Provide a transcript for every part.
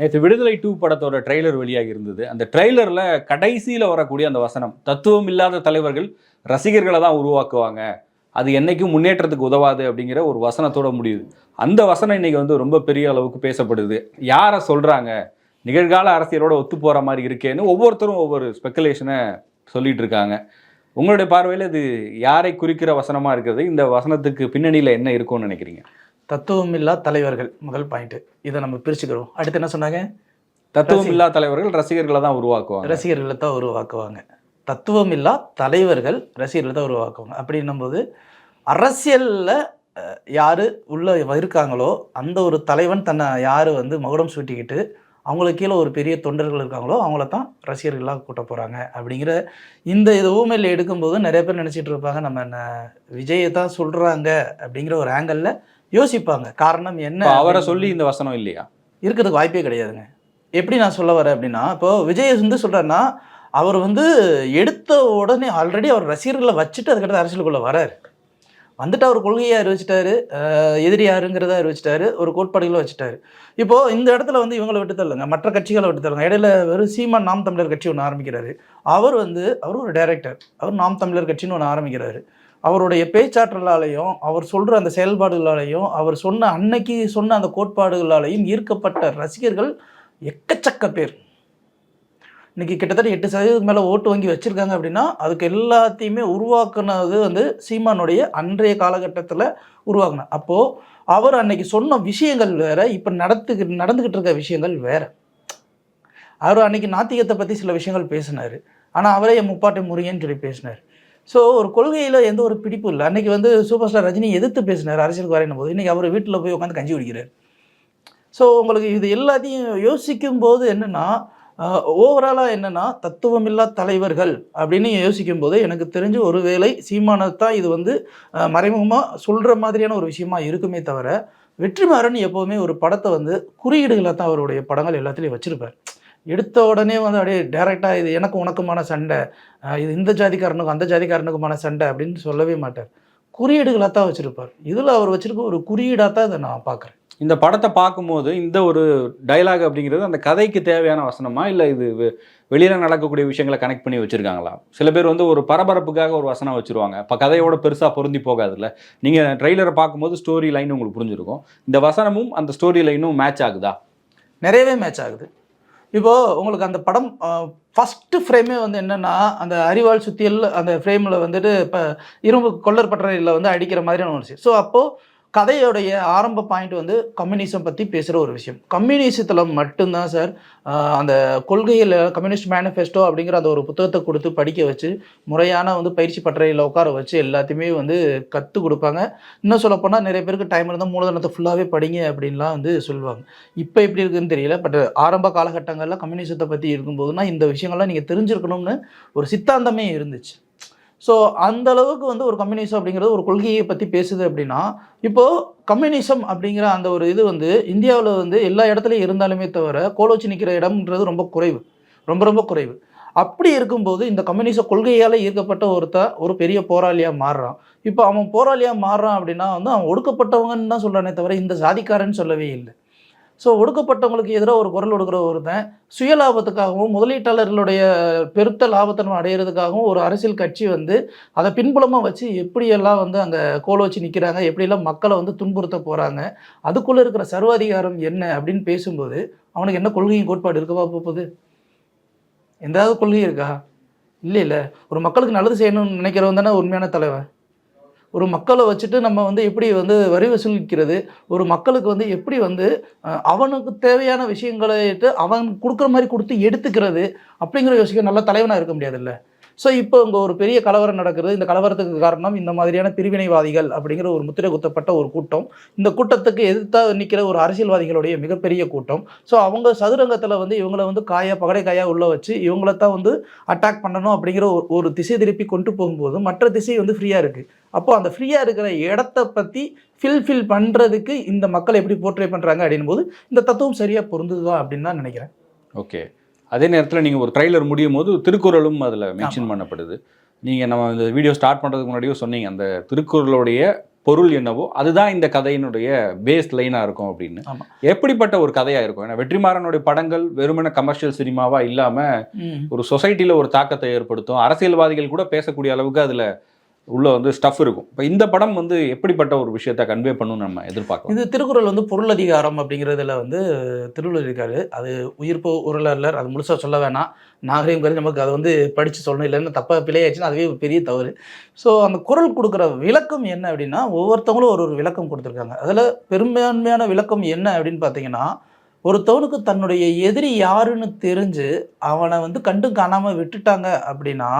நேற்று விடுதலை டூ படத்தோட ட்ரெய்லர் வெளியாகி இருந்தது. அந்த ட்ரெய்லரில் கடைசியில் வரக்கூடிய அந்த வசனம் தத்துவம் இல்லாத தலைவர்கள் ரசிகர்களை தான் உருவாக்குவாங்க. அது என்றைக்கும் முன்னேற்றத்துக்கு உதவாது அப்படிங்கிற ஒரு வசனத்தோட முடியுது. அந்த வசனம் இன்றைக்கி வந்து ரொம்ப பெரிய அளவுக்கு பேசப்படுது. யாரை சொல்கிறாங்க நிகழ்கால அரசியலோட ஒத்து போகிற மாதிரி இருக்கேன்னு ஒவ்வொருத்தரும் ஒவ்வொரு ஸ்பெக்குலேஷனை சொல்லிட்டு இருக்காங்க. உங்களுடைய பார்வையில் இது யாரை குறிக்கிற வசனமாக இருக்கிறது? இந்த வசனத்துக்கு பின்னணியில் என்ன இருக்கும்னு நினைக்கிறீங்க? தத்துவம் இல்லா தலைவர்கள். முதல் பாயிண்ட் இதை நம்ம பிரிச்சுக்கிறோம். அடுத்து என்ன சொன்னாங்க? தத்துவம் இல்லா தலைவர்கள் ரசிகர்களை தான் உருவாக்குவாங்க. ரசிகர்களை தான் உருவாக்குவாங்க. தத்துவம் இல்லா தலைவர்கள் ரசிகர்களை தான் உருவாக்குவாங்க. அப்படின்னும் போது அரசியலில் யார் உள்ள இருக்காங்களோ அந்த ஒரு தலைவன் தன்னை யார் வந்து மகுடம் சூட்டிக்கிட்டு அவங்களுக்கு கீழே ஒரு பெரிய தொண்டர்கள் இருக்காங்களோ அவங்கள தான் ரசிகர்களாக கூட்ட போகிறாங்க அப்படிங்கிற இந்த இது ஊமையில் எடுக்கும்போது நிறைய பேர் நினச்சிட்டு இருப்பாங்க. நம்ம என்ன விஜயை தான் சொல்கிறாங்க அப்படிங்கிற ஒரு ஆங்கிளில் யோசிப்பாங்க. காரணம் என்ன அவரை சொல்லி இந்த வசனம் இல்லையா? இருக்கிறதுக்கு வாய்ப்பே கிடையாதுங்க. எப்படி நான் சொல்ல வரேன் அப்படின்னா இப்போ விஜய் வந்து சொல்கிறாருன்னா அவர் வந்து எடுத்த உடனே ஆல்ரெடி அவர் ரசிகர்களை வச்சுட்டு அதுக்கடுத்து அரசியலுக்குள்ளே வராரு. வந்துட்டு அவர் கொள்கையை அறிவிச்சிட்டாரு எதிரி யாருங்கிறத அறிவிச்சிட்டாரு ஒரு கோட்பாடுகளை வச்சுட்டாரு. இப்போ இந்த இடத்துல வந்து இவங்களை விட்டு தள்ளுங்க. மற்ற கட்சிகளை விட்டு தள்ளுங்க. இடையில வெறும் சீமான் நாம் தமிழர் கட்சி ஒன்று ஆரம்பிக்கிறாரு. அவர் வந்து அவர் ஒரு டைரக்டர் அவர் நாம் தமிழர் கட்சின்னு ஒன்று ஆரம்பிக்கிறாரு. அவருடைய பேச்சாற்றலாலையும் அவர் சொல்கிற அந்த செயல்பாடுகளாலையும் அவர் சொன்ன அன்னைக்கு சொன்ன அந்த கோட்பாடுகளாலையும் ஈர்க்கப்பட்ட ரசிகர்கள் எக்கச்சக்க பேர். இன்னைக்கு கிட்டத்தட்ட எட்டு சதவீதத்துக்கு மேலே ஓட்டு வங்கி வச்சுருக்காங்க அப்படின்னா அதுக்கு எல்லாத்தையுமே உருவாக்குனது வந்து சீமானுடைய அன்றைய காலகட்டத்தில் உருவாக்குன. அப்போது அவர் அன்னைக்கு சொன்ன விஷயங்கள் வேற இப்போ நடத்து நடந்துக்கிட்டு இருக்க விஷயங்கள் வேற. அவர் அன்னைக்கு நாத்திகத்தை பற்றி சில விஷயங்கள் பேசினார். ஆனால் அவரே என் முப்பாட்டை முறியன்னு சொல்லி பேசினார். ஸோ ஒரு கொள்கையில் எந்த ஒரு பிடிப்பு இல்லை. அன்றைக்கி வந்து சூப்பர் ஸ்டார் ரஜினி எதிர்த்து பேசினார் அரசியலுக்கு வரையும் போது இன்றைக்கி அவர் வீட்டில் போய் உட்காந்து கஞ்சி குடிக்கிறார். ஸோ உங்களுக்கு இது எல்லாத்தையும் யோசிக்கும் போது என்னென்னா ஓவராலாக என்னென்னா தத்துவமில்லா தலைவர்கள் அப்படின்னு யோசிக்கும் போது எனக்கு தெரிஞ்சு ஒருவேளை சீமானத்தான் இது வந்து மறைமுகமாக சொல்கிற மாதிரியான ஒரு விஷயமா இருக்குமே தவிர வெற்றிமாறன் எப்போவுமே ஒரு படத்தை வந்து குறியீடுகளை தான் அவருடைய படங்கள் எல்லாத்துலேயும் வச்சுருப்பார். எடுத்த உடனே வந்து அப்படியே டேரெக்டாக இது எனக்கு உனக்குமான சண்டை இது இந்த ஜாதிக்காரனுக்கும் அந்த ஜாதிக்காரனுக்குமான சண்டை அப்படின்னு சொல்லவே மாட்டார். குறியீடுகளாக தான் வச்சுருப்பார். இதில் அவர் வச்சுருக்க ஒரு குறியீடாக தான் இதை நான் பார்க்குறேன். இந்த படத்தை பார்க்கும்போது இந்த ஒரு டயலாக் அப்படிங்கிறது அந்த கதைக்கு தேவையான வசனமா? இல்லை இது வெளியில நடக்கக்கூடிய விஷயங்களை கனெக்ட் பண்ணி வச்சிருக்காங்களா? சில பேர் வந்து ஒரு பரபரப்புக்காக ஒரு வசனம் வச்சிருவாங்க. இப்போ கதையோட பெருசா பொருந்தி போகாதுல்ல. நீங்க ட்ரெய்லரை பார்க்கும்போது ஸ்டோரி லைன் உங்களுக்கு புரிஞ்சிருக்கும். இந்த வசனமும் அந்த ஸ்டோரி லைனும் மேட்ச் ஆகுதா? நிறையவே மேட்ச் ஆகுது. இப்போது உங்களுக்கு அந்த படம் ஃபஸ்ட்டு ஃப்ரேமே வந்து என்னென்னா அந்த அறிவாள் சுத்தியல் அந்த ஃப்ரேமில் வந்துட்டு இப்போ இரும்பு கொள்ளர் பட்டறையில் வந்து அடிக்கிற மாதிரியான ஒரு விஷயம் ஸோ அப்போது கதையோடைய ஆரம்ப பாயிண்ட் வந்து கம்யூனிசம் பற்றி பேசுகிற ஒரு விஷயம். கம்யூனிசத்தில் மட்டும்தான் சார் அந்த கொள்கையில் கம்யூனிஸ்ட் மேனிஃபெஸ்டோ அப்படிங்கிற அந்த ஒரு புத்தகத்தை கொடுத்து படிக்க வச்சு முறையான வந்து பயிற்சி பட்டறையில் உட்கார வச்சு எல்லாத்தையுமே வந்து கற்றுக் கொடுப்பாங்க. இன்னும் சொல்லப்போனால் நிறைய பேருக்கு டைம் இருந்தால் மூலதனத்தை ஃபுல்லாகவே படிங்க அப்படின்லாம் வந்து சொல்லுவாங்க. இப்போ எப்படி இருக்குன்னு தெரியல பட் ஆரம்ப காலகட்டங்களில் கம்யூனிசத்தை பற்றி இருக்கும்போதுனா இந்த விஷயங்கள்லாம் நீங்கள் தெரிஞ்சிருக்கணும்னு ஒரு சித்தாந்தமே இருந்துச்சு. ஸோ அந்த அளவுக்கு வந்து ஒரு கம்யூனிசம் அப்படிங்கிறது ஒரு கொள்கையை பற்றி பேசுது அப்படின்னா இப்போது கம்யூனிசம் அப்படிங்கிற அந்த ஒரு இது வந்து இந்தியாவில் வந்து எல்லா இடத்துலையும் இருந்தாலுமே தவிர கோலோச்சி நிற்கிற இடம்ன்றது ரொம்ப குறைவு. ரொம்ப ரொம்ப குறைவு. அப்படி இருக்கும்போது இந்த கம்யூனிச கொள்கையால் ஈர்க்கப்பட்ட ஒருத்தன் ஒரு பெரிய போராளியாக மாறுறான். இப்போ அவன் போராளியாக மாறுறான் அப்படின்னா வந்து அவன் ஒடுக்கப்பட்டவங்கன்னு தான் சொல்கிறானே தவிர இந்த சாதிக்காரன்னு சொல்லவே இல்லை. ஸோ ஒடுக்கப்பட்டவங்களுக்கு எதிராக ஒரு குரல் கொடுக்குற ஒருத்தன் சுய லாபத்துக்காகவும் முதலீட்டாளர்களுடைய பெருத்த லாபத்தை நம்ம அடையிறதுக்காகவும் ஒரு அரசியல் கட்சி வந்து அதை பின்புலமாக வச்சு எப்படியெல்லாம் வந்து அங்கே கோல வச்சு நிற்கிறாங்க எப்படியெல்லாம் மக்களை வந்து துன்புறுத்த போகிறாங்க அதுக்குள்ளே இருக்கிற சர்வாதிகாரம் என்ன அப்படின்னு பேசும்போது அவனுக்கு என்ன கொள்கையும் கோட்பாடு இருக்கவா போகுது? எந்தாவது கொள்கை இருக்கா? இல்லை இல்லை. ஒரு மக்களுக்கு நல்லது செய்யணும்னு நினைக்கிறவன் தானே உண்மையான தலைவன். ஒரு மக்களை வச்சுட்டு நம்ம வந்து எப்படி வந்து வரி வசூலிக்கிறது ஒரு மக்களுக்கு வந்து எப்படி வந்து அவனுக்கு தேவையான விஷயங்களை அவன் கொடுக்குற மாதிரி கொடுத்து எடுத்துக்கிறது அப்படிங்கிற யோசிக்க நல்ல தலைவனாக இருக்க முடியாதுல்ல? ஸோ இப்போ இங்கே ஒரு பெரிய கலவரம் நடக்கிறது இந்த கலவரத்துக்கு காரணம் இந்த மாதிரியான பிரிவினைவாதிகள் அப்படிங்கிற ஒரு முத்திரை குத்தப்பட்ட ஒரு கூட்டம். இந்த கூட்டத்துக்கு எதிர்த்தா நிற்கிற ஒரு அரசியல்வாதிகளுடைய மிகப்பெரிய கூட்டம். ஸோ அவங்க சதுரங்கத்தில் வந்து இவங்களை வந்து காயா பகடை காயா உள்ளே வச்சு இவங்கள தான் வந்து அட்டாக் பண்ணணும் அப்படிங்கிற ஒரு ஒரு திசை திருப்பி கொண்டு போகும்போது மற்ற திசை வந்து ஃப்ரீயாக இருக்குது அப்போ அந்த ஃப்ரீயாக இருக்கிற இடத்த பற்றி ஃபில்ஃபில் பண்ணுறதுக்கு இந்த மக்கள் எப்படி போர்ட்ரே பண்ணுறாங்க அப்படின்னும் போது இந்த தத்துவம் சரியாக பொருந்துதா அப்படின்னு தான் நினைக்கிறேன். ஓகே அதே நேரத்தில் நீங்கள் ஒரு ட்ரைலர் முடியும் போது திருக்குறளும் அதில் மென்ஷன் பண்ணப்படுது. நீங்கள் நம்ம இந்த வீடியோ ஸ்டார்ட் பண்ணுறதுக்கு முன்னாடியே சொன்னீங்க அந்த திருக்குறளுடைய பொருள் என்னவோ அதுதான் இந்த கதையினுடைய பேஸ் லைனா இருக்கும் அப்படின்னு. எப்படிப்பட்ட ஒரு கதையா இருக்கும்? ஏன்னா வெற்றிமாறனுடைய படங்கள் வெறுமன கமர்ஷியல் சினிமாவா இல்லாம ம். ஒரு சொசைட்டில ஒரு தாக்கத்தை ஏற்படுத்தும். அரசியல்வாதிகள் கூட பேசக்கூடிய அளவுக்கு அதுல உள்ளே வந்து ஸ்டஃப் இருக்கும். இப்போ இந்த படம் வந்து எப்படிப்பட்ட ஒரு விஷயத்தை கன்வே பண்ணணும்னு நம்ம எதிர்பார்க்கலாம். இது திருக்குறள் வந்து பொருள் அதிகாரம் அப்படிங்கிறதுல வந்து திருவள்ளுவர் இருக்காரு. அது உயிர்ப்பு உருளர் அது முழுசாக சொல்ல வேணாம். நாகரிகம் கருதி நமக்கு அதை வந்து படித்து சொல்லணும். இல்லைன்னு தப்பாக பிழையாச்சுன்னா அதுவே பெரிய தவறு. ஸோ அந்த குரல் கொடுக்குற விளக்கம் என்ன அப்படின்னா ஒவ்வொருத்தவங்களும் ஒரு ஒரு விளக்கம் கொடுத்துருக்காங்க. அதில் பெரும்பான்மையான விளக்கம் என்ன அப்படின்னு பார்த்தீங்கன்னா ஒருத்தவனுக்கு தன்னுடைய எதிரி யாருன்னு தெரிஞ்சு அவனை வந்து கண்டு காணாமல் விட்டுட்டாங்க அப்படின்னா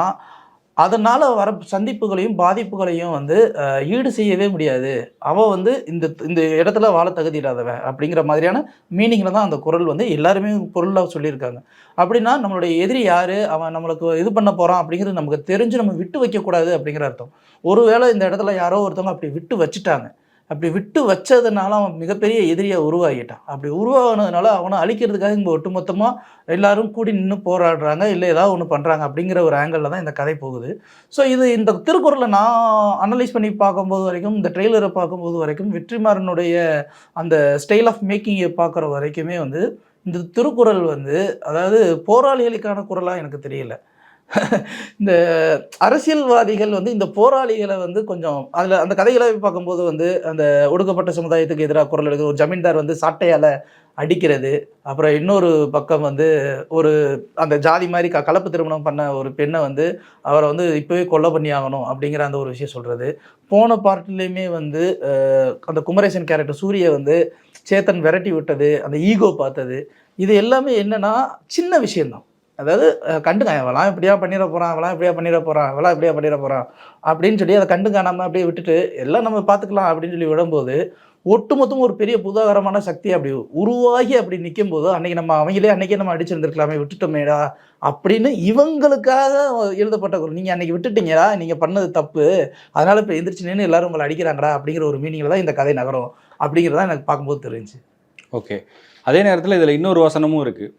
அதனால் வர சந்திப்புகளையும் பாதிப்புகளையும் வந்து ஈடு செய்யவே முடியாது. அவள் வந்து இந்த இந்த இடத்துல வாழ தகுதி இல்லாதவன் அப்படிங்கிற மாதிரியான மீனிங்கில் தான் அந்த குரல் வந்து எல்லாருமே பொருளாக சொல்லியிருக்காங்க. அப்படின்னா நம்மளுடைய எதிரி யார்? அவன் நம்மளுக்கு இது பண்ண போகிறான் அப்படிங்கிறது நமக்கு தெரிஞ்சு நம்ம விட்டு வைக்கக்கூடாது அப்படிங்கிற அர்த்தம். ஒருவேளை இந்த இடத்துல யாரோ ஒருத்தவங்க அப்படி விட்டு வச்சுட்டாங்க. அப்படி விட்டு வச்சதுனால அவன் மிகப்பெரிய எதிரியாக உருவாகிட்டான். அப்படி உருவாகினதுனால அவனை அழிக்கிறதுக்காக இங்கே ஒட்டுமொத்தமாக எல்லாரும் கூடி நின்று போராடுறாங்க. இல்லை ஏதாவது ஒன்று பண்ணுறாங்க அப்படிங்கிற ஒரு ஆங்கிளில் தான் இந்த கதை போகுது. ஸோ இது இந்த திருக்குறளை நான் அனலைஸ் பண்ணி பார்க்கும்போது வரைக்கும் இந்த ட்ரெய்லரை பார்க்கும்போது வரைக்கும் வெற்றிமாறனுடைய அந்த ஸ்டைல் ஆஃப் மேக்கிங்கை பார்க்குற வரைக்குமே வந்து இந்த திருக்குறள் வந்து அதாவது போராளிகளுக்கான குரலாக எனக்கு தெரியல. இந்த அரசியல்வாதிகள் வந்து இந்த போராளிகளை வந்து கொஞ்சம் அதில் அந்த கதைகளை பார்க்கும்போது வந்து அந்த ஒடுக்கப்பட்ட சமுதாயத்துக்கு எதிராக குரல் எடுக்கிற ஒரு ஜமீன்தார் வந்து சாட்டையால் அடிக்கிறது. அப்புறம் இன்னொரு பக்கம் வந்து ஒரு அந்த ஜாதி மாதிரி க கலப்பு திருமணம் பண்ண ஒரு பெண்ணை வந்து அவரை வந்து இப்போவே கொலை பண்ணி ஆகணும் அப்படிங்கிற அந்த ஒரு விஷயம் சொல்கிறது போன பார்ட்லேயுமே வந்து அந்த குமரேசன் கேரக்டர் சூரிய வந்து சேத்தன் விரட்டி விட்டது அந்த ஈகோ பார்த்தது. இது எல்லாமே என்னென்னா சின்ன விஷயம்தான். அதாவது கண்டுக்கான் இவெல்லாம் இப்படியா பண்ணிட போகிறான் அவளாம் இப்படியா பண்ணிட போகிறான் இவெல்லாம் இப்படியா பண்ணிட போகிறான் அப்படின்னு சொல்லி அதை கண்டு காணாமல் அப்படியே விட்டுட்டு எல்லாம் நம்ம பார்த்துக்கலாம் அப்படின்னு சொல்லி விடும்போது ஒட்டுமொத்தம் ஒரு பெரிய புதாகரமான சக்தி அப்படி உருவாகி அப்படி நிற்கும் போது அன்னைக்கு நம்ம அவங்களே அன்னைக்கே நம்ம அடிச்சிருந்துருக்கலாமே விட்டுட்டோமேடா அப்படின்னு இவங்களுக்காக எழுதப்பட்ட குரல். நீங்கள் அன்னைக்கு விட்டுட்டீங்கடா நீங்கள் பண்ணது தப்பு அதனால இப்போ எந்திரிச்சு நின்று எல்லாரும் உங்களை அடிக்கிறாங்கடா அப்படிங்கிற ஒரு மீனிங்கில் தான் இந்த கதை நகரும் அப்படிங்கிறதான் எனக்கு பார்க்கும்போது தெரிஞ்சு ஓகே. அதே நேரத்தில் இதில் இன்னொரு வசனமும் இருக்குது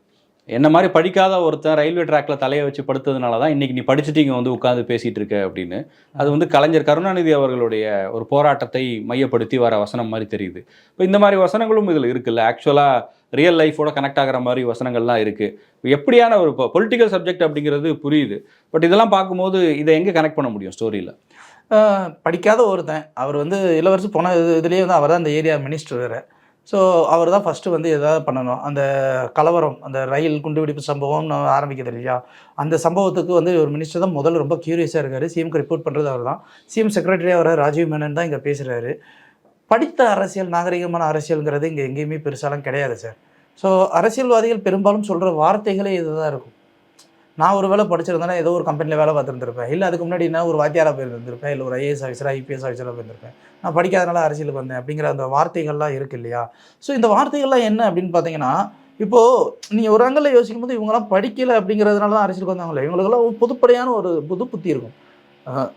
என்ன மாதிரி படிக்காத ஒருத்தன் ரயில்வே ட்ராக்ல தலையை வச்சு படுத்ததுனால தான் இன்னைக்கு நீ படிச்சுட்டு இங்கே வந்து உட்காந்து பேசிட்டு இருக்க அப்படின்னு. அது வந்து கலைஞர் கருணாநிதி அவர்களுடைய ஒரு போராட்டத்தை மையப்படுத்தி வர வசனம் மாதிரி தெரியுது. இப்போ இந்த மாதிரி வசனங்களும் இதில் இருக்குல்ல. ஆக்சுவலாக ரியல் லைஃபோட கனெக்ட் ஆகிற மாதிரி வசனங்கள்லாம் இருக்குது எப்படியான ஒரு பொலிட்டிக்கல் சப்ஜெக்ட் அப்படிங்கிறது புரியுது. பட் இதெல்லாம் பார்க்கும்போது இதை எங்கே கனெக்ட் பண்ண முடியும் ஸ்டோரியில் படிக்காத ஒருத்தன். அவர் வந்து இளவரசு போன இது- வந்து அவர் தான் அந்த ஏரியா மினிஸ்டர் வேறு. ஸோ அவர் தான் ஃபஸ்ட்டு வந்து எதாவது பண்ணணும். அந்த கலவரம் அந்த ரயில் குண்டுவெடிப்பு சம்பவம்னு ஆரம்பிக்கிறது இல்லையா? அந்த சம்பவத்துக்கு வந்து ஒரு மினிஸ்டர் தான் முதல்ல ரொம்ப க்யூரியஸாக இருக்கார். சிஎம்க்கு ரிப்போர்ட் பண்ணுறது அவர் தான் சிஎம் செக்ரட்டரியாக வர ராஜீவ் மேனன் தான் இங்கே பேசுகிறாரு படித்த அரசியல் நாகரிகமான அரசியலுங்கிறது இங்கே எங்கேயுமே பெருசாலாம் கிடையாது சார் ஸோ அரசியல்வாதிகள் பெரும்பாலும் சொல்கிற வார்த்தைகளே இதுதான் இருக்கும். நான் ஒரு வேலை படிச்சிருந்தேன்னா ஏதோ ஒரு கம்பெனியில் வேலை பார்த்துருந்துருப்பேன். இல்லை அதுக்கு முன்னாடி என்ன ஒரு வாத்தியாராக போயிருந்திருப்பேன். இல்லை ஒரு ஐஏஎஸ் ஆஃபீஸராக ஐபிஎஸ் ஆஃபீஸராக போயிருந்திருப்பேன். நான் படிக்காதனால அரசியலுக்கு வந்தேன் அப்படிங்கிற அந்த வார்த்தைகள்லாம் இருக்கு இல்லையா? ஸோ இந்த வார்த்தைகள்லாம் என்ன அப்படின்னு பார்த்தீங்கன்னா இப்போது நீங்கள் ஒரு அங்கில் யோசிக்கும் போது இவங்கெல்லாம் படிக்கலை அப்படிங்கிறதுனால தான் அரசியலுக்கு வந்தாங்களே. இவங்களுக்கெல்லாம் ஒரு பொதுப்படையான ஒரு புது புத்தி இருக்கும்.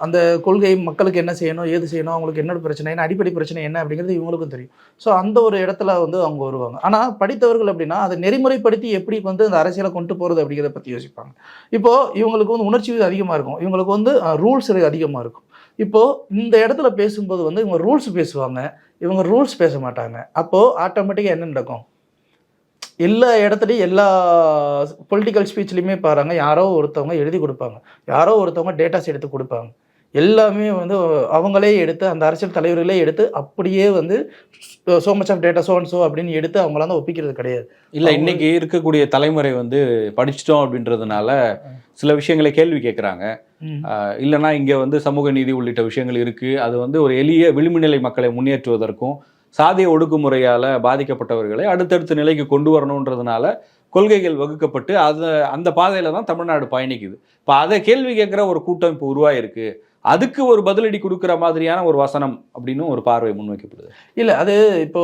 அந்த கொள்கை மக்களுக்கு என்ன செய்யணும் ஏது செய்யணும் அவங்களுக்கு என்ன பிரச்சனை என்ன அடிப்படை பிரச்சனை என்ன அப்படிங்கிறது இவங்களுக்கும் தெரியும். ஸோ அந்த ஒரு இடத்துல வந்து அவங்க வருவாங்க. ஆனால் படித்தவர்கள் அப்படின்னா அதை நெறிமுறைப்படுத்தி எப்படி வந்து அந்த அரசியலை கொண்டு போகிறது அப்படிங்கிறத பற்றி யோசிப்பாங்க. இப்போது இவங்களுக்கு வந்து உணர்ச்சி அதிகமாக இருக்கும். இவங்களுக்கு வந்து ரூல்ஸ் அதிகமாக இருக்கும். இப்போது இந்த இடத்துல பேசும்போது வந்து இவங்க ரூல்ஸ் பேசுவாங்க. இவங்க ரூல்ஸ் பேச மாட்டாங்க. அப்போது ஆட்டோமேட்டிக்காக என்ன நடக்கும்? எல்லா இடத்துலையும் எல்லா பொலிட்டிக்கல் ஸ்பீச்லையுமே பாருங்க யாரோ ஒருத்தவங்க எழுதி கொடுப்பாங்க. யாரோ ஒருத்தவங்க டேட்டாஸ் எடுத்து கொடுப்பாங்க. எல்லாமே வந்து அவங்களே எடுத்து அந்த அரசியல் தலைவர்களே எடுத்து அப்படியே வந்து so much of data so so அப்படின்னு எடுத்து அவங்களாம் தான் ஒப்பிக்கிறது கிடையாது. இல்லை இன்னைக்கு இருக்கக்கூடிய தலைமுறை வந்து படிச்சிட்டோம் அப்படின்றதுனால சில விஷயங்களை கேள்வி கேட்குறாங்க ஆஹ் இல்லைன்னா இங்கே வந்து சமூக நீதி உள்ளிட்ட விஷயங்கள் இருக்குது அது வந்து ஒரு எளிய விளிம்புநிலை மக்களை முன்னேற்றுவதற்கும் சாதிய ஒடுக்குமுறையால் பாதிக்கப்பட்டவர்களை அடுத்தடுத்த நிலைக்கு கொண்டு வரணுன்றதுனால கொள்கைகள் வகுக்கப்பட்டு அது அந்த பாதையில் தான் தமிழ்நாடு பயணிக்குது. இப்போ அதை கேள்வி கேட்குற ஒரு கூட்டம் இப்போ உருவாயிருக்கு. அதுக்கு ஒரு பதிலடி கொடுக்குற மாதிரியான ஒரு வசனம் அப்படின்னு ஒரு பார்வை முன்வைக்கப்படுது. இல்லை அது இப்போ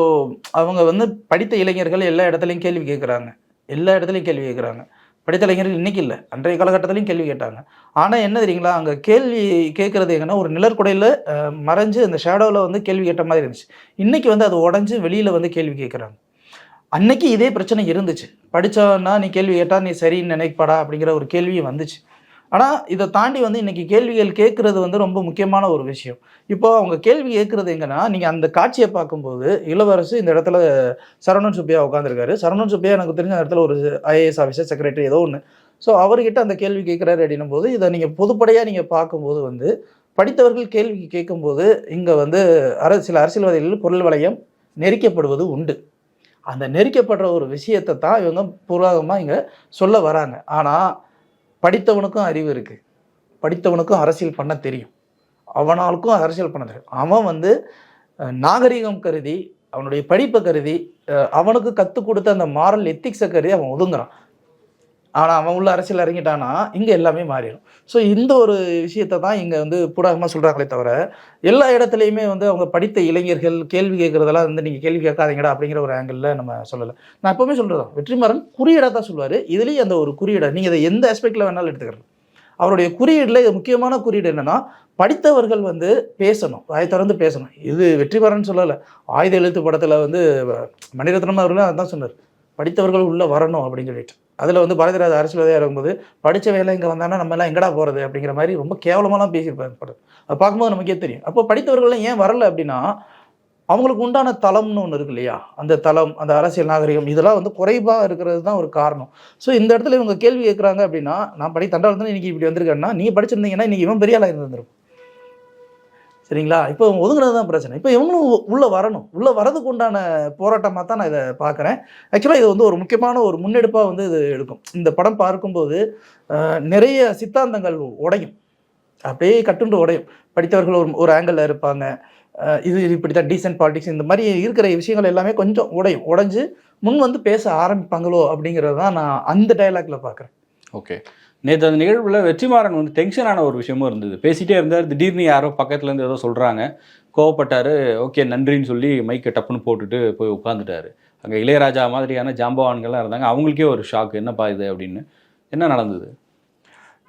அவங்க வந்து படித்த இளைஞர்கள் எல்லா இடத்துலையும் கேள்வி கேட்குறாங்க. எல்லா இடத்துலையும் கேள்வி கேட்குறாங்க. படித்த இளைஞர்கள் இன்னைக்கு இல்லை. அன்றைய காலகட்டத்திலையும் கேள்வி கேட்டாங்க. ஆனால் என்ன தெரியுங்களா? அங்கே கேள்வி கேட்குறது எங்கன்னா ஒரு நிழற்குடையில் மறைஞ்சு அந்த ஷேடோவில் வந்து கேள்வி கேட்ட மாதிரி இருந்துச்சு. இன்னைக்கு வந்து அது உடஞ்சி வெளியில் வந்து கேள்வி கேட்குறாங்க. அன்னைக்கு இதே பிரச்சனை இருந்துச்சு. படித்தவன்னா நீ கேள்வி கேட்டால் நீ சரின்னு நினைப்படா அப்படிங்கிற ஒரு கேள்வியும் வந்துச்சு. ஆனால் இதை தாண்டி வந்து இன்னைக்கு கேள்விகள் கேட்குறது வந்து ரொம்ப முக்கியமான ஒரு விஷயம். இப்போ அவங்க கேள்வி கேட்குறது எங்கன்னா நீங்கள் அந்த காட்சியை பார்க்கும்போது இளவரசு இந்த இடத்துல சரவணன் சுப்பியா உட்காந்துருக்காரு சரவணன் சுப்பியா எனக்கு தெரிஞ்ச அந்த இடத்துல ஒரு ஐஏஎஸ் ஆஃபீஸர் செக்ரட்டரி ஏதோ ஒன்று ஸோ அவர்கிட்ட அந்த கேள்வி கேட்குறாரு அப்படின்னும் போது இதை நீங்கள் பொதுப்படையாக நீங்கள் பார்க்கும்போது வந்து படித்தவர்கள் கேள்வி கேட்கும்போது இங்கே வந்து அர சில அரசியல்வாதிகள் பொருள் வளையம் நெரிக்கப்படுவது உண்டு. அந்த நெரிக்கப்படுற ஒரு விஷயத்தை தான் இவங்க பூர்வாகமாக இங்கே சொல்ல வராங்க. ஆனால் படித்தவனுக்கும் அறிவு இருக்குது படித்தவனுக்கும் அரசியல் பண்ண தெரியும். அவனாலுக்கும் அரசியல் பண்ண தெரியும். அவன் வந்து நாகரிகம் கருதி அவனுடைய படிப்பை கருதி அவனுக்கு கற்றுக் கொடுத்த அந்த மாரல் எத்திக்ஸை கருதி அவன் ஒதுங்குறான். ஆனால் அவன் உள்ள அரசியல் இறங்கிட்டான்னா இங்கே எல்லாமே மாறிடும். ஸோ இந்த ஒரு விஷயத்தை தான் இங்கே வந்து பூடாகமாக சொல்கிறாங்களே தவிர எல்லா இடத்துலையுமே வந்து அவங்க படித்த இளைஞர்கள் கேள்வி கேட்குறதெல்லாம் வந்து நீங்கள் கேள்வி கேட்காதீங்கடா அப்படிங்கிற ஒரு ஆங்கிளில் நம்ம சொல்லலை. நான் எப்போவுமே சொல்கிறதான் வெற்றிமாறன் குறியீடாக தான் சொல்லுவார். இதுலேயும் அந்த ஒரு குறியீடை நீங்கள் இதை எந்த ஆஸ்பெக்டில் வேணாலும் எடுத்துக்கிறேன் அவருடைய குறியீடில் இது முக்கியமான குறியீடு என்னென்னா படித்தவர்கள் வந்து பேசணும் வாய் திறந்து பேசணும். இது வெற்றிமாறன் சொல்லலை. ஆயுத எழுத்து படத்தில் வந்து மணிரத்னம் அவர்களும் அதான் சொன்னார். படித்தவர்கள் உள்ளே வரணும் அப்படின்னு சொல்லிட்டு. அதில் வந்து பாரதிராஜ அரசியல்வாதியாக இருக்கும்போது படித்த வேலை இங்கே வந்தானா நம்ம எல்லாம் எங்கடா போகிறது அப்படிங்கிற மாதிரி ரொம்ப கேவலமாலாம் பேசியிருப்பாங்க படம் அது பார்க்கும்போது நமக்கே தெரியும். அப்போ படித்தவர்கள்லாம் ஏன் வரல அப்படின்னா அவங்களுக்கு உண்டான தளம்னு ஒன்று இருக்கு இல்லையா? அந்த தளம் அந்த அரசியல் நாகரிகம் இதெல்லாம் வந்து குறைவாக இருக்கிறது தான் ஒரு காரணம். ஸோ இந்த இடத்துல இவங்க கேள்வி கேட்குறாங்க அப்படின்னா நான் படி தண்டாளத்தில் இன்னைக்கு இப்படி வந்திருக்கேன்னா நீங்கள் படிச்சிருந்தீங்கன்னா இன்னைக்கு இவன் பெரிய ஆளாக இருந்திருக்கும் சரிங்களா? இப்போ ஒதுங்குறது தான் பிரச்சனை. இப்போ இவங்களும் உள்ளே வரணும். உள்ளே வரதுக்கு உண்டான போராட்டமாக தான் நான் இதை பார்க்குறேன். ஆக்சுவலாக இது வந்து ஒரு முக்கியமான ஒரு முன்னெடுப்பாக வந்து இது எடுக்கும். இந்த படம் பார்க்கும்போது நிறைய சித்தாந்தங்கள் உடையும். அப்படியே கட்டுண்டு உடையும். படித்தவர்கள் ஒரு ஒரு ஆங்கிளில் இருப்பாங்க. இது இப்படி தான் டீசென்ட் பாலிடிக்ஸ் இந்த மாதிரி இருக்கிற விஷயங்கள் எல்லாமே கொஞ்சம் உடையும். உடைஞ்சு முன் வந்து பேச ஆரம்பிப்பாங்களோ அப்படிங்கிறது தான் நான் அந்த டைலாக்ல பார்க்குறேன். ஓகே நேற்று அந்த நிகழ்வில் வெற்றிமாறன் வந்து டென்ஷனான ஒரு விஷயமும் இருந்தது. பேசிட்டே இருந்தார். திடீர்னு யாரோ பக்கத்துலேருந்து ஏதோ சொல்கிறாங்க கோவப்பட்டார். ஓகே நன்றின்னு சொல்லி மைக்கை டப்புன்னு போட்டுட்டு போய் உட்காந்துட்டாரு அங்கே இளையராஜா மாதிரியான ஜாம்பவான்கள்லாம் இருந்தாங்க. அவங்களுக்கே ஒரு ஷாக் என்னப்பா இது அப்படின்னு. என்ன நடந்தது?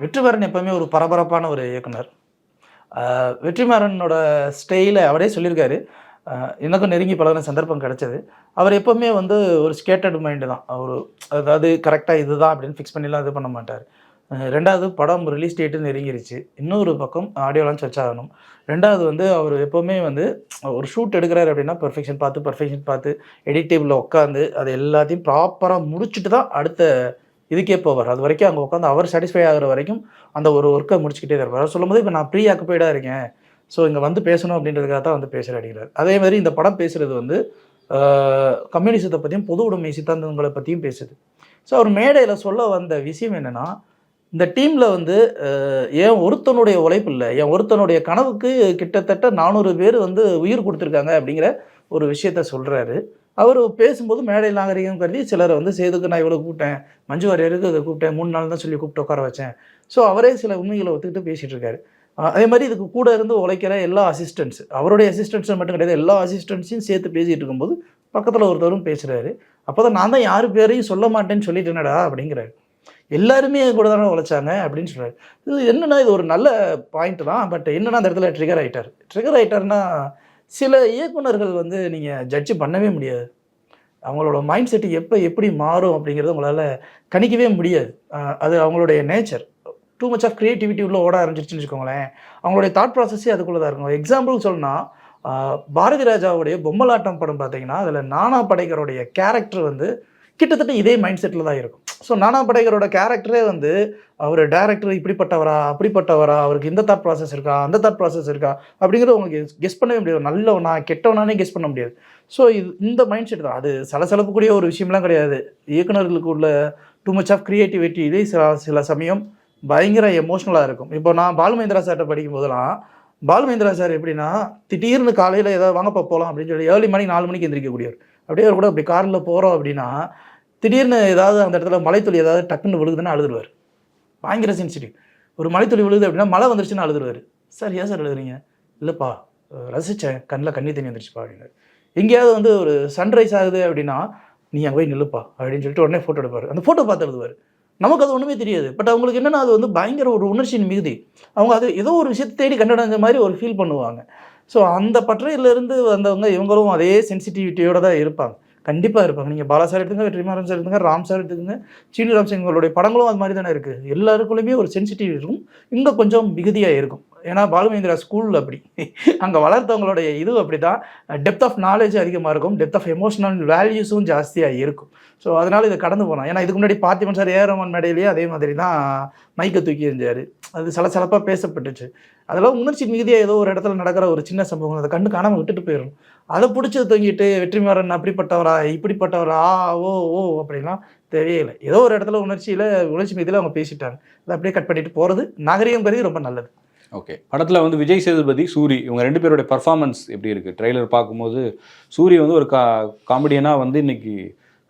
வெற்றிமாறன் எப்போவுமே ஒரு பரபரப்பான ஒரு இயக்குனர். வெற்றிமாறனோட ஸ்டைலை அவரே சொல்லியிருக்காரு. எனக்கும் நெருங்கி பழகின சந்தர்ப்பம் கிடச்சிது. அவர் எப்போவுமே வந்து ஒரு ஸ்கேட்டட் மைண்டு தான். அவர் அதாவது கரெக்டாக இதுதான் அப்படின்னு ஃபிக்ஸ் பண்ணிலாம் இது பண்ண மாட்டார். ரெண்டாவது படம் ரிலீஸ் டேட்டு நெருங்கிருச்சு. இன்னொரு பக்கம் ஆடியோ லான்ச் வச்சாகணும் ரெண்டாவது வந்து அவர் எப்போவுமே வந்து ஒரு ஷூட் எடுக்கிறாரு அப்படின்னா பர்ஃபெக்ஷன் பார்த்து பர்ஃபெக்ஷன் பார்த்து எடிட் டேபிளில் உட்காந்து அது எல்லாத்தையும் ப்ராப்பராக முடிச்சுட்டு தான் அடுத்த இதுக்கே போவார். அது வரைக்கும் அங்கே உட்காந்து அவர் சாட்டிஸ்ஃபை ஆகுற வரைக்கும் அந்த ஒரு ஒர்க்கை முடிச்சுக்கிட்டே தான் இருப்பார். சொல்லும்போது இப்போ நான் ப்ரீ ஆக்குப்பைடாக இருக்கேன். ஸோ இங்கே வந்து பேசணும் அப்படின்றதுக்காக தான் வந்து பேசுகிற அப்படிங்கிறார். அதே மாதிரி இந்த படம் பேசுகிறது வந்து கம்யூனிசத்தை பற்றியும் பொது உடைமை சித்தாந்தங்களை பற்றியும் பேசுது. ஸோ அவர் மேடையில் சொல்ல வந்த விஷயம் என்னென்னா இந்த டீமில் வந்து என் ஒருத்தனுடைய உழைப்பு இல்லை என் ஒருத்தனுடைய கனவுக்கு கிட்டத்தட்ட நானூறு பேர் வந்து உயிர் கொடுத்துருக்காங்க அப்படிங்கிற ஒரு விஷயத்த சொல்கிறாரு அவர் பேசும்போது மேடை நாகரிகம் கருதி சிலரை வந்து சேதுக்கு நான் இவ்வளோ கூப்பிட்டேன் மஞ்சு வாரியருக்கு அதை கூப்பிட்டேன் மூணு நாள் தான் சொல்லி கூப்பிட்டு உட்கார வச்சேன். ஸோ அவரே சில உண்மைகளை ஒத்துக்கிட்டு பேசிகிட்டு இருக்காரு. அதே மாதிரி இதுக்கு கூட இருந்து உழைக்கிற எல்லா அசிஸ்டன்ட்ஸ் அவருடைய அசிஸ்டன்ட்ஸ் மட்டும் கிடையாது எல்லா அசிஸ்டன்ட்ஸையும் சேர்த்து பேசிகிட்டு இருக்கும்போது பக்கத்தில் ஒருத்தரும் பேசுகிறாரு அப்போ தான் நான் தான் யார் பேரையும் சொல்ல மாட்டேன்னு சொல்லிட்டேனடா அப்படிங்கிறாரு. எல்லாருமே கூட தானே உழைச்சாங்க அப்படின்னு சொல்கிறாரு இது என்னென்னா இது ஒரு நல்ல பாயிண்ட் தான் பட் என்னென்னா அந்த இடத்துல ட்ரிகர் ஆகிட்டார் ட்ரிகர் ஆகிட்டார்னா சில இயக்குனர்கள் வந்து நீங்கள் ஜட்ஜு பண்ணவே முடியாது. அவங்களோட மைண்ட் செட்டு எப்போ எப்படி மாறும் அப்படிங்கிறது உங்களால் கணிக்கவே முடியாது. அது அவங்களுடைய nature too much of creativity உள்ள ஓட ஆரம்பிச்சிருச்சுன்னு வச்சுக்கோங்களேன். அவங்களுடைய தாட் ப்ராசஸே அதுக்குள்ளே தான் இருக்கும். எக்ஸாம்பிள் சொல்லணும் பாரதி ராஜாவுடைய பொம்மலாட்டம் படம் பார்த்தீங்கன்னா அதில் நானா படைக்கருடைய கேரக்டர் வந்து கிட்டத்தட்ட இதே மைண்ட் செட்டில் தான் இருக்கும். ஸோ நானா படைகரோட கேரக்டரே வந்து அவர் டேரக்டர் இப்படிப்பட்டவரா அப்படிப்பட்டவரா அவருக்கு இந்த தாட் ப்ராசஸ் இருக்கா அந்த தாட் ப்ராசஸ் இருக்கா அப்படிங்கிறது உங்களுக்கு கெஸ் பண்ணவே முடியாது. நல்லவனா கெட்டவனானே கெஸ் பண்ண முடியாது. ஸோ இது இந்த மைண்ட் செட் தான். அது சலசலப்புக்கூடிய ஒரு விஷயம்லாம் கிடையாது. இயக்குனர்களுக்கு உள்ள டூ மச் ஆஃப் க்ரியேட்டிவிட்டி இதே சில சில சமயம் பயங்கர எமோஷ்னலாக இருக்கும். இப்போ நான் பாலுமேந்திரா சார்ட்ட படிக்கும் போதெல்லாம் பாலுமேந்திரா சார் எப்படின்னா திடீர்னு காலையில் ஏதாவது வாங்கப்பா போகலாம் அப்படின்னு சொல்லி ஏர்லி மணி நாலு மணிக்கு எந்திரிக்கக்கூடியவர். அப்படியே அவர் கூட அப்படி காரில் போகிறோம் அப்படின்னா திடீர்னு ஏதாவது அந்த இடத்துல மலைத்துளி ஏதாவது டக்குன்னு விழுகுதுன்னா அழுதுருவார். பயங்கர சென்சிட்டிவ் ஒரு மலைத்துளி விழுகுது அப்படின்னா மழை வந்துருச்சுன்னு அழுதுருவார். சார் ஏன் சார் எழுதுறீங்க இல்லைப்பா ரசித்தேன் கண்ணில் கண்ணி தண்ணி வந்துருச்சுப்பா அப்படின்னு எங்கேயாவது வந்து ஒரு சன்ரைஸ் ஆகுது அப்படின்னா நீ அங்கே போய் நில்லுப்பா அப்படின்னு சொல்லிட்டு உடனே ஃபோட்டோ எடுப்பார். அந்த ஃபோட்டோ பார்த்து எழுதுவார் நமக்கு அது ஒன்றுமே தெரியாது. பட் அவங்களுக்கு என்னென்னா அது வந்து பயங்கர ஒரு உணர்ச்சியின் மிகுதி. அவங்க அது ஏதோ ஒரு விஷயத்தை தேடி கண்டடைஞ்ச மாதிரி ஒரு ஃபீல் பண்ணுவாங்க. ஸோ அந்த பற்றையிலேருந்து வந்தவங்க இவங்களும் அதே சென்சிட்டிவிட்டியோடு தான் இருப்பாங்க. கண்டிப்பாக இருப்பாங்க. நீங்கள் பாலா சார் எடுத்துங்க வெற்றிமாறன் சார் எடுத்துங்க ராம் சார் எடுத்துக்கங்க சீனி ராம் சிங்களுடைய படங்களும் அது மாதிரி தானே இருக்குது எல்லாருக்குள்ளேயுமே ஒரு சென்சிட்டிவ் இருக்கும். இங்கே கொஞ்சம் மிகுதியாக இருக்கும். ஏன்னா பாலுமேந்திரா ஸ்கூல் அப்படி. அங்கே வளர்த்தவங்களுடைய இது அப்படி தான் டெப்த் ஆஃப் நாலேஜ் அதிகமாக இருக்கும் டெப்த் ஆஃப் எமோஷனல் வேல்யூஸும் ஜாஸ்தியாக இருக்கும். ஸோ அதனால் இதை கடந்து போகலாம் ஏன்னா இதுக்கு முன்னாடி பார்த்திபன் சார் ஏரமன் மேடையிலேயே அதே மாதிரி தான் மைக்கை தூக்கி எறிஞ்சார். அது சலசலப்பாக பேசப்பட்டுச்சு. அதெல்லாம் உணர்ச்சி மிகுதியாக ஏதோ ஒரு இடத்துல நடக்கிற ஒரு சின்ன சம்பவம். அதை கண்டு காணாமல் விட்டுட்டு போயிடும் அதை பிடிச்சி தூங்கிட்டு வெற்றிமாறன் அப்படிப்பட்டவரா இப்படிப்பட்டவரா ஆ ஓ ஓ அப்படிலாம் தேவையில்லை ஏதோ ஒரு இடத்துல உணர்ச்சியில் உணர்ச்சி மீதியில் அவங்க பேசிட்டாங்க. அதை அப்படியே கட் பண்ணிட்டு போகிறது நாகரிகம் கருதி ரொம்ப நல்லது. ஓகே படத்தில் வந்து விஜய் சேதுபதி சூரி இவங்க ரெண்டு பேருடைய பர்ஃபார்மன்ஸ் எப்படி இருக்குது ட்ரெய்லர் பார்க்கும்போது சூரி வந்து ஒரு கா காமெடியனாக வந்து இன்னைக்கு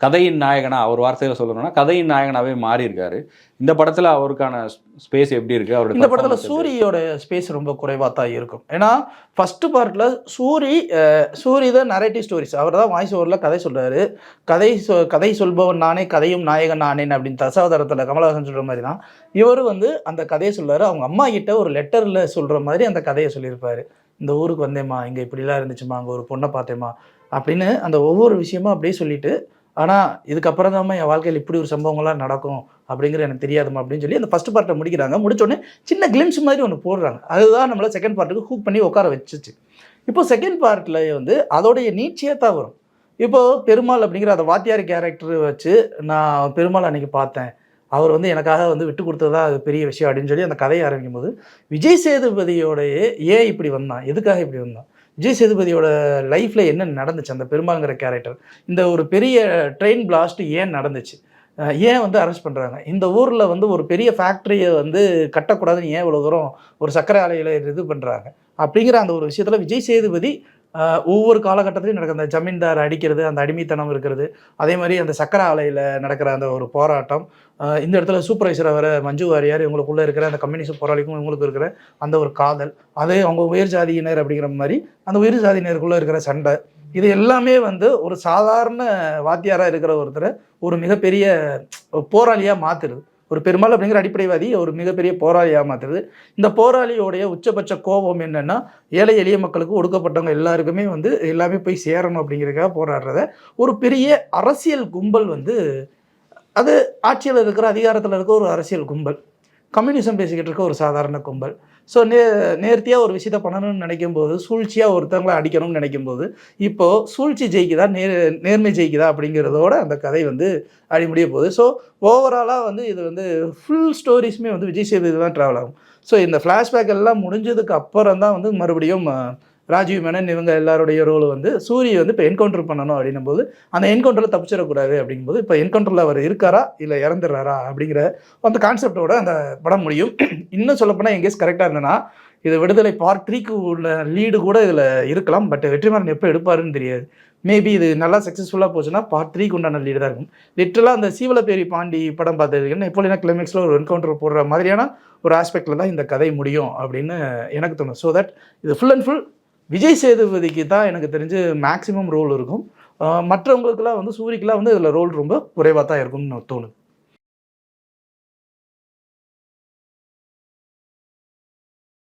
கதையின் நாயகனா அவர் வார்த்தையில் சொல்லணும்னா கதையின் நாயகனாவே மாறி இருக்காரு இந்த படத்தில் அவருக்கான ஸ்பேஸ் எப்படி இருக்கு? அவரோட இந்த படத்தில்? சூரியோட ஸ்பேஸ் ரொம்ப குறைவாக தான் இருக்கும். ஏன்னா ஃபர்ஸ்ட் பார்ட்டில் சூரி சூரி தான் நரேட்டிவ் ஸ்டோரிஸ் அவர் தான் வாய்ஸ் ஓவரில் கதை சொல்றாரு. கதை சொ கதை சொல்பவன் நானே கதையும் நாயகன் நானேன் அப்படின்னு தசாவதாரத்தில் கமலஹாசன் சொல்கிற மாதிரி தான் இவர் வந்து அந்த கதையை சொல்றாரு. அவங்க அம்மா கிட்ட ஒரு லெட்டரில் சொல்கிற மாதிரி அந்த கதையை சொல்லியிருப்பாரு. இந்த ஊருக்கு வந்தேம்மா இங்கே இப்படிலாம் இருந்துச்சுமா அங்கே ஒரு பொண்ணை பார்த்தேம்மா அப்படின்னு அந்த ஒவ்வொரு விஷயமும் அப்படியே சொல்லிட்டு ஆனால் இதுக்கப்புறம் தான் என் வாழ்க்கையில் இப்படி ஒரு சம்பவங்கள்லாம் நடக்கும் அப்படிங்கிற எனக்கு தெரியாதுமா அப்படின்னு சொல்லி அந்த ஃபஸ்ட் பார்ட்டை முடிக்கிறாங்க. முடிச்சோடனே சின்ன கிளிம்ஸ் மாதிரி ஒன்று போடுறாங்க. அதுதான் நம்மளை செகண்ட் பார்ட்டுக்கு ஹூக் பண்ணி உட்கார வச்சுச்சு. இப்போ செகண்ட் பார்ட்டில் வந்து அதோடைய நீட்சியாக தான் வரும். இப்போது பெருமாள் அப்படிங்கிற அந்த வாத்தியார் கேரக்டர் வச்சு நான் பெருமாள் அன்றைக்கி பார்த்தேன். அவர் வந்து எனக்காக வந்து விட்டு கொடுத்ததா அது பெரிய விஷயம் அப்படின்னு சொல்லி அந்த கதையை ஆரம்பிக்கும் போது விஜய் சேதுபதியோடைய ஏன் இப்படி வந்தான்? எதுக்காக இப்படி வந்தான்? விஜய் சேதுபதியோட லைஃப்பில் என்ன நடந்துச்சு? அந்த பெருமாள்ங்கிற கேரக்டர் இந்த ஒரு பெரிய ட்ரெயின் பிளாஸ்ட் ஏன் நடந்துச்சு? ஏன் வந்து அரெஸ்ட் பண்ணுறாங்க இந்த ஊரில் வந்து ஒரு பெரிய ஃபேக்ட்ரியை வந்து கட்டக்கூடாதுன்னு ஏன் இவ்வளோ தூரம் ஒரு சர்க்கரை ஆலையில் இது பண்ணுறாங்க அப்படிங்கிற அந்த ஒரு விஷயத்தில் விஜய் சேதுபதி ஒவ்வொரு காலகட்டத்திலையும் நடக்கிற அந்த ஜமீன்தார் அடிக்கிறது அந்த அடிமைத்தனம் இருக்கிறது. அதே மாதிரி அந்த சக்கரை ஆலையில் நடக்கிற அந்த ஒரு போராட்டம் இந்த இடத்துல சூப்பர்வைசராக வர மஞ்சு வாரியார் இவங்களுக்குள்ளே இருக்கிற அந்த கம்யூனிஸ்ட் போராளிக்கும் இவங்களுக்கு இருக்கிற அந்த ஒரு காதல் அதே அவங்க உயர் ஜாதியினர் அப்படிங்கிற மாதிரி அந்த உயர் ஜாதியினருக்குள்ளே இருக்கிற சண்டை இது எல்லாமே வந்து ஒரு சாதாரண வாத்தியாராக இருக்கிற ஒருத்தரை ஒரு மிகப்பெரிய போராளியாக மாற்றுறது ஒரு பெருமாள் அப்படிங்கிற அடிப்படைவாதி ஒரு மிகப்பெரிய போராளியாக ஏமாத்துறது. இந்த போராளியோடைய உச்சபட்ச கோபம் என்னன்னா ஏழை எளிய மக்களுக்கு ஒடுக்கப்பட்டவங்க எல்லாருக்குமே வந்து எல்லாமே போய் சேரணும் அப்படிங்கிறதுக்காக போராடுறத. ஒரு பெரிய அரசியல் கும்பல் வந்து அது ஆட்சியில் இருக்கிற அதிகாரத்தில் இருக்க ஒரு அரசியல் கும்பல். கம்யூனிசம் பேசிக்கிட்டு இருக்க ஒரு சாதாரண கும்பல். ஸோ நே நேர்த்தியாக ஒரு விஷயத்த பண்ணணும்னு நினைக்கும் போது சூழ்ச்சியாக ஒருத்தவங்களை அடிக்கணும்னு நினைக்கும் போது இப்போது சூழ்ச்சி ஜெயிக்குதா நேர் நேர்மை ஜெயிக்குதா அப்படிங்கிறதோட அந்த கதை வந்து அடிமுடிய போகுது. ஸோ ஓவராலாக வந்து இது வந்து ஃபுல் ஸ்டோரிஸுமே வந்து விஜய் சேதுபதி தான் ட்ராவல் ஆகும். ஸோ இந்த ஃப்ளாஷ்பேக் எல்லாம் முடிஞ்சதுக்கு அப்புறம் தான் வந்து மறுபடியும் ராஜீவ் மேனன் இவங்க எல்லாருடைய ரோல் வந்து சூரிய வந்து இப்போ என்கவுண்டர் பண்ணணும் அப்படின்னும் போது அந்த என்கவுண்டரில் தப்பிச்சிடக்கூடாது அப்படிங்கும்போது இப்போ என்கவுண்டரில் அவர் இருக்காரா இல்லை இறந்துடுறாரா அப்படிங்கிற அந்த கான்செப்டோட அந்த படம் முடியும். இன்னும் சொல்லப்போனால் எங்கேஸ் கரெக்டாக இருந்ததுன்னா இது விடுதலை பார்ட் த்ரீக்கு உள்ள லீடு கூட இதில் இருக்கலாம் பட் வெற்றிமாறன் எப்போ எடுப்பாருன்னு தெரியாது. மேபி இது நல்லா சக்ஸஸ்ஃபுல்லாக போச்சுன்னா பார்ட் த்ரீக்கு உண்டான லீடு தான் இருக்கும். லிட்டரலாக அந்த சீவலப்பேரி பாண்டி படம் பார்த்ததுக்குன்னு எப்போலினா கிளைமேக்ஸில் ஒரு என்கவுண்டர் போடுற மாதிரியான ஒரு ஆஸ்பெக்டில் தான் இந்த கதை முடியும் அப்படின்னு எனக்கு தோணும். ஸோ தட் இது ஃபுல் அண்ட் ஃபுல் விஜய் சேதுபதிக்கு தான் எனக்கு தெரிஞ்சு மேக்ஸிமம் ரோல் இருக்கும். மற்றவங்களுக்குலாம் மற்றவங்களுக்கெல்லாம் வந்து சூரிக்கெலாம் வந்து இதில் ரோல் ரொம்ப குறைவாக தான் இருக்கும்னு தோணுது.